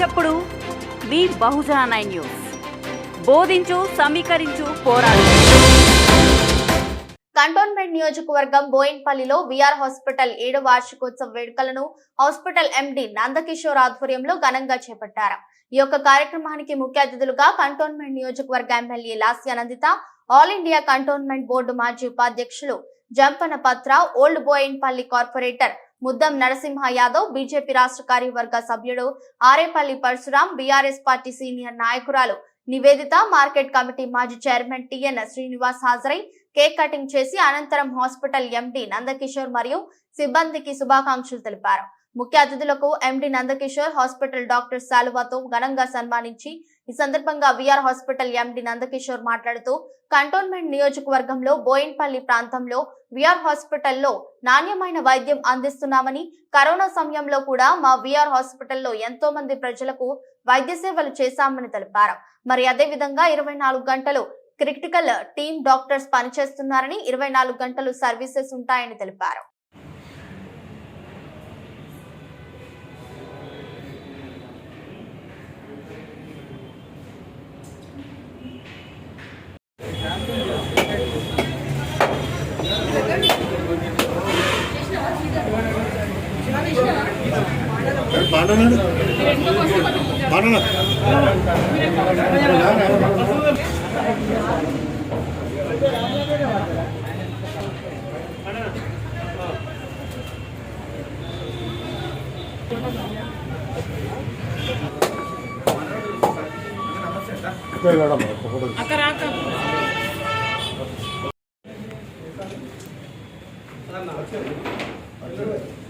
చప్పుడు. మీ Bahujana nine news. బోధించు సమీకరించు పోరాడు. కంటోన్మెంట్ నియోజకవర్గం బోయిన్పల్లిలో విఆర్ హాస్పిటల్ ఏడు వార్షికోత్సవ వేడుకలను హాస్పిటల్ ఎండి నందకిషోర్ ఆధ్వర్యంలో ఘనంగా చేపట్టారు. ఈ యొక్క కార్యక్రమానికి ముఖ్య అతిథులుగా కంటోన్మెంట్ నియోజకవర్గ MLA Lasya Nanditha all India cantonment board మాజీ ఉపాధ్యక్షులు జంపన పత్ర old Boinpally corporator Muddam Narasimha Yadav BJP రాష్ట్ర కార్యవర్గ సభ్యుడు Arepalli Parashuram BRS party senior నాయకురాలు నివేదిత మార్కెట్ కమిటీ మాజీ చైర్మన్ టిఎన్ శ్రీనివాస్ హాజరై కేక్ కటింగ్ చేసి అనంతరం హాస్పిటల్ ఎండి నందకిషోర్ మరియు సిబ్బందికి శుభాకాంక్షలు తెలిపారు. ముఖ్య అతిథులకు ఎండి నందకిషోర్ హాస్పిటల్ డాక్టర్ శాలువాతో ఘనంగా సన్మానించి ఈ సందర్భంగా విఆర్ హాస్పిటల్ ఎండి నందకిషోర్ మాట్లాడుతూ కంటోన్మెంట్ నియోజకవర్గంలో బోయిన్పల్లి ప్రాంతంలో విఆర్ హాస్పిటల్లో నాణ్యమైన వైద్యం అందిస్తున్నామని కరోనా సమయంలో కూడా మా విఆర్ హాస్పిటల్లో ఎంతో మంది ప్రజలకు వైద్య సేవలు చేశామని తెలిపారు. మరి అదే విధంగా ఇరవై నాలుగు గంటలు క్రిటికల్ టీమ్ డాక్టర్స్ పనిచేస్తున్నారని ఇరవై నాలుగు గంటలు సర్వీసెస్ ఉంటాయని తెలిపారు. అక్కడ పాడనా ఇంకా నీ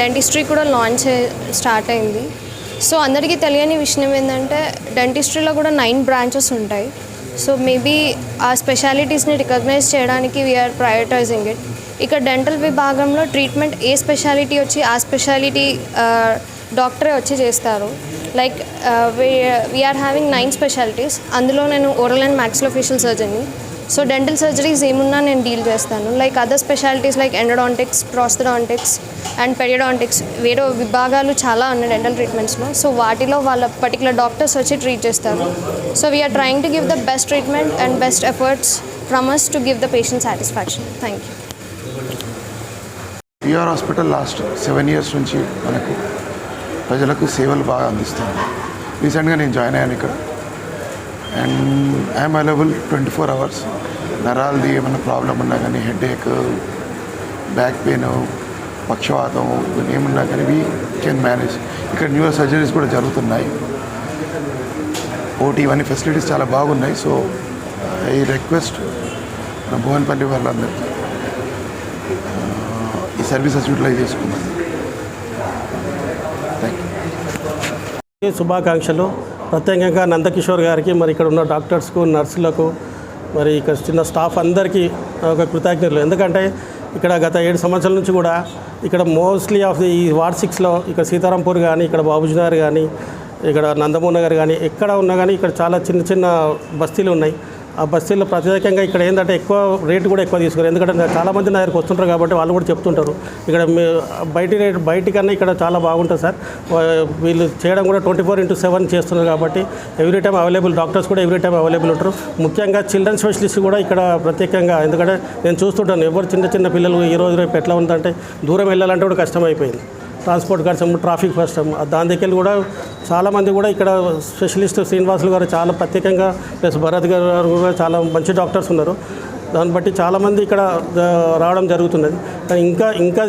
డెంటిస్ట్రీ కూడా లాంచ్ స్టార్ట్ అయింది. సో అందరికీ తెలియని విషయం ఏంటంటే డెంటిస్ట్రీలో కూడా నైన్ బ్రాంచెస్ ఉంటాయి. సో మేబీ ఆ స్పెషాలిటీస్ని రికగ్నైజ్ చేయడానికి వీఆర్ ప్రయారిటైజింగ్ ఇట్ ఇక్కడ డెంటల్ విభాగంలో ట్రీట్మెంట్ ఏ స్పెషాలిటీ వచ్చి ఆ స్పెషాలిటీ డాక్టరే వచ్చి చేస్తారు. Like we're having nine specialities అందులో నేను oral and maxillofacial surgery so dental surgeries ఏమున్నా నేను డీల్ చేస్తాను. Like other specialities like endodontics prosthodontics and periodontics వేరే విభాగాలు చాలా ఉన్నాయి డెంటల్ ట్రీట్మెంట్స్లో సో వాటిలో వాళ్ళ పర్టికులర్ డాక్టర్స్ వచ్చి ట్రీట్ చేస్తారు. So we're trying to give the best treatment and best efforts from us to give the patient satisfaction thank you PR hospital last seven years నుంచి మనకు ప్రజలకు సేవలు బాగా అందిస్తుంది రీసెంట్గా నేను జాయిన్ అయ్యాను ఇక్కడ. And I'm available twenty four hours నరాలది ఏమైనా ప్రాబ్లం ఉన్నా కానీ హెడేక్ బ్యాక్ పెయిన్ పక్షవాతం ఏమున్నా కానీ వీ కెన్ మేనేజ్ ఇక్కడ న్యూ సర్జరీస్ కూడా జరుగుతున్నాయి. ఓటీ ఇవన్నీ ఫెసిలిటీస్ చాలా బాగున్నాయి. సో ఐ రిక్వెస్ట్ మన భువన్పల్లి వాళ్ళందరికీ ఈ సర్వీసెస్ యూటిలైజ్ చేసుకున్నాను శుభాకాంక్షలు. ప్రత్యేకంగా నందకిషోర్ గారికి మరి ఇక్కడ ఉన్న డాక్టర్స్కు నర్సులకు మరి ఇక్కడ చిన్న స్టాఫ్ అందరికీ ఒక కృతజ్ఞతలు. ఎందుకంటే ఇక్కడ గత ఏడు సంవత్సరాల నుంచి కూడా ఇక్కడ మోస్ట్లీ ఆఫ్ ది ఈ వార్డ్ సిక్స్లో ఇక్కడ సీతారాంపూర్ కానీ ఇక్కడ బాబుజీనగర్ కానీ ఇక్కడ నందమూర్ నగర్ కానీ ఎక్కడ ఉన్నా కానీ ఇక్కడ చాలా చిన్న చిన్న బస్తీలు ఉన్నాయి. ఆ బస్సుల్లో ప్రత్యేకంగా ఇక్కడ ఏంటంటే ఎక్కువ రేటు కూడా ఎక్కువ తీసుకున్నారు ఎందుకంటే చాలామంది చాలా మంది నా దగ్గరకు వస్తుంటారు కాబట్టి వాళ్ళు కూడా చెప్తుంటారు. ఇక్కడ మీ బయటి రేటు బయటికన్నా ఇక్కడ చాలా బాగుంటుంది సార్. వీళ్ళు చేయడం కూడా ట్వంటీ ఫోర్ ఇంటూ సెవెన్ చేస్తున్నారు కాబట్టి ఎవ్రీ టైం అవైలబుల్ డాక్టర్స్ కూడా ఎవ్రీ టైం అవైలబుల్ ఉంటారు. ముఖ్యంగా చిల్డ్రన్ స్పెషలిస్ట్ కూడా ఇక్కడ ప్రత్యేకంగా ఎందుకంటే నేను చూస్తుంటాను ఎవరు చిన్న చిన్న పిల్లలు ఈ రోజు రేపు ఎట్లా ఉందంటే దూరం వెళ్ళాలంటే కూడా కష్టమైపోయింది ట్రాన్స్పోర్ట్ కష్టం ట్రాఫిక్ ఫస్ట్ దాని దగ్గర కూడా చాలామంది కూడా ఇక్కడ స్పెషలిస్ట్ శ్రీనివాసులు గారు చాలా ప్రత్యేకంగా ప్లస్ భరత్ గారు కూడా చాలా మంచి డాక్టర్స్ ఉన్నారు. దాన్ని బట్టి చాలామంది ఇక్కడ రావడం జరుగుతున్నది. ఇంకా ఇంకా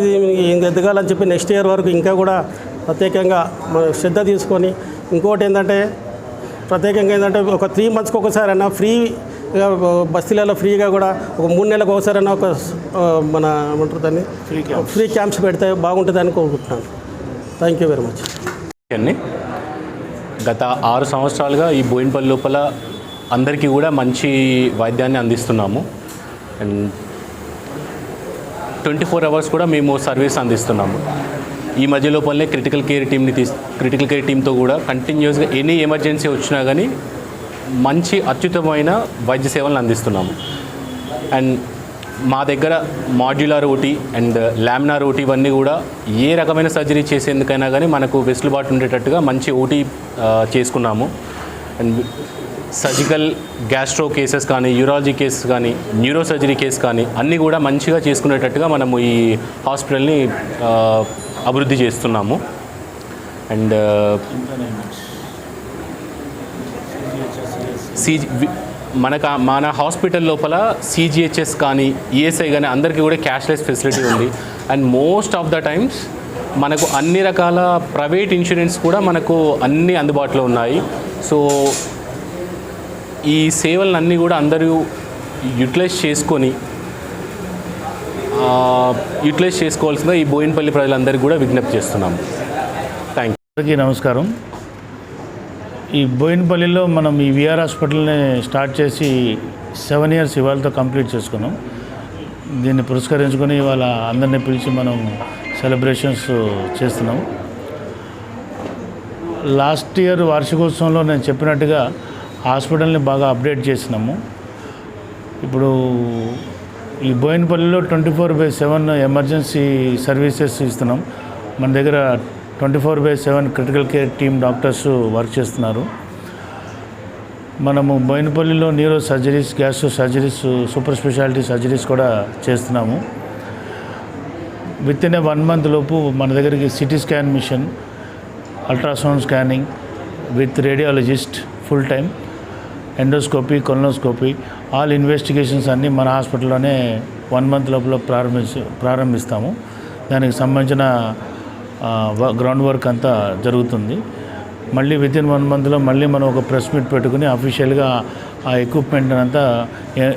ఎదగాలని చెప్పి నెక్స్ట్ ఇయర్ వరకు ఇంకా కూడా ప్రత్యేకంగా శ్రద్ధ తీసుకొని ఇంకోటి ఏంటంటే ప్రత్యేకంగా ఏంటంటే ఒక త్రీ మంత్స్కి ఒకసారి అన్న ఫ్రీ బస్తీలలో ఫ్రీగా కూడా ఒక మూడు నెలలకు ఒకసారి అన్న ఒక మన ఏమంటారు దాన్ని? ఫ్రీ క్యాంప్స్ పెడితే బాగుంటుందని కోరుకుంటున్నాను. థ్యాంక్ యూ వెరీ మచ్ అండి. గత ఆరు సంవత్సరాలుగా ఈ బోయినపల్లి లోపల అందరికీ కూడా మంచి వైద్యాన్ని అందిస్తున్నాము. అండ్ ట్వంటీ ఫోర్ అవర్స్ కూడా మేము సర్వీస్ అందిస్తున్నాము. ఈ మధ్య లోపలనే క్రిటికల్ కేర్ టీమ్ని తీస్ క్రిటికల్ కేర్ టీంతో కూడా కంటిన్యూస్గా ఎనీ ఎమర్జెన్సీ వచ్చినా కానీ మంచి అత్యుత్తమైన వైద్య సేవలను అందిస్తున్నాము. అండ్ మా దగ్గర modular OT and laminar OT ఇవన్నీ కూడా ఏ రకమైన సర్జరీ చేసేందుకైనా కానీ మనకు వెసులుబాటు ఉండేటట్టుగా మంచి ఓటీ చేసుకున్నాము. అండ్ సర్జికల్ గ్యాస్ట్రో కేసెస్ కానీ యూరాలజీ కేసెస్ కానీ న్యూరో సర్జరీ కేసు కానీ అన్నీ కూడా మంచిగా చేసుకునేటట్టుగా మనము ఈ హాస్పిటల్ని అభివృద్ధి చేస్తున్నాము. అండ్ సీజీ మనకు మన హాస్పిటల్ లోపల సిజిహెచ్ఎస్ కానీ ఈఎస్ఐ కానీ అందరికీ కూడా క్యాష్లెస్ ఫెసిలిటీ ఉంది. And most of the times మనకు అన్ని రకాల ప్రైవేట్ ఇన్సూరెన్స్ కూడా మనకు అన్ని అందుబాటులో ఉన్నాయి. సో ఈ సేవలన్నీ అన్నీ కూడా అందరూ యూటిలైజ్ చేసుకొని యూటిలైజ్ చేసుకోవాల్సిందిగా ఈ బోయినపల్లి ప్రజలందరికీ కూడా విజ్ఞప్తి చేస్తున్నాము. థ్యాంక్ యూ నమస్కారం. ఈ బోయినపల్లిలో మనం ఈ విఆర్ హాస్పిటల్ని స్టార్ట్ చేసి సెవెన్ ఇయర్స్ ఇవాళతో కంప్లీట్ చేసుకున్నాం. దీన్ని పురస్కరించుకొని ఇవాళ అందరినీ పిలిచి మనం సెలబ్రేషన్స్ చేస్తున్నాం. లాస్ట్ ఇయర్ వార్షికోత్సవంలో నేను చెప్పినట్టుగా హాస్పిటల్ని బాగా అప్డేట్ చేసినాము. ఇప్పుడు ఈ బోయినపల్లిలో twenty four by seven emergency services ఇస్తున్నాం. మన దగ్గర twenty four by seven critical care team doctors work చేస్తున్నారు. మనము బోయినపల్లిలో neuro surgeries gastro surgeries super speciality surgeries కూడా చేస్తున్నాము. Within a one month లోపు మన దగ్గరికి CT scan machine ultrasound scanning with radiologist full time endoscopy colonoscopy all investigations అన్నీ మన హాస్పిటల్లోనే వన్ మంత్ లోపల ప్రారంభించి ప్రారంభిస్తాము. దానికి సంబంధించిన గ్రౌండ్ వర్క్ అంతా జరుగుతుంది. మళ్ళీ విత్ ఇన్ వన్ మంత్లో మళ్ళీ మనం ఒక ప్రెస్ మీట్ పెట్టుకుని అఫీషియల్గా ఆ ఎక్విప్మెంట్ అంతా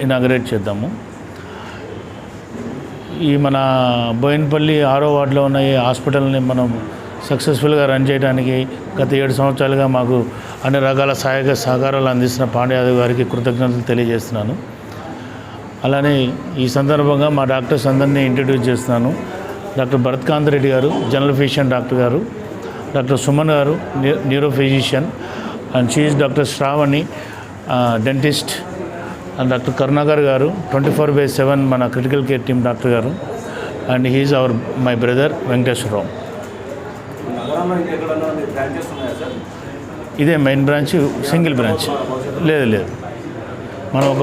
ఇనాగరేట్ చేద్దాము. ఈ మన బోయిన్పల్లి ఆరో వార్డులో ఉన్న ఈ హాస్పిటల్ని మనం సక్సెస్ఫుల్గా రన్ చేయడానికి గత ఏడు సంవత్సరాలుగా మాకు అన్ని రకాల సహాయక సహకారాలు అందిస్తున్న పాండ్యాదవ్ గారికి కృతజ్ఞతలు తెలియజేస్తున్నాను. అలానే ఈ సందర్భంగా మా డాక్టర్స్ అందరినీ ఇంట్రడ్యూస్ చేస్తున్నాను. Doctor Bharatkanth Reddy garu general physician doctor garu doctor Suman garu neuro physician and she's doctor Sravani dentist and doctor Karunakar garu twenty four by seven మన critical care team doctor garu and he's our my brother Venkateswara Rao ఇదే main branch single branch లేదు లేదు. మనం ఒక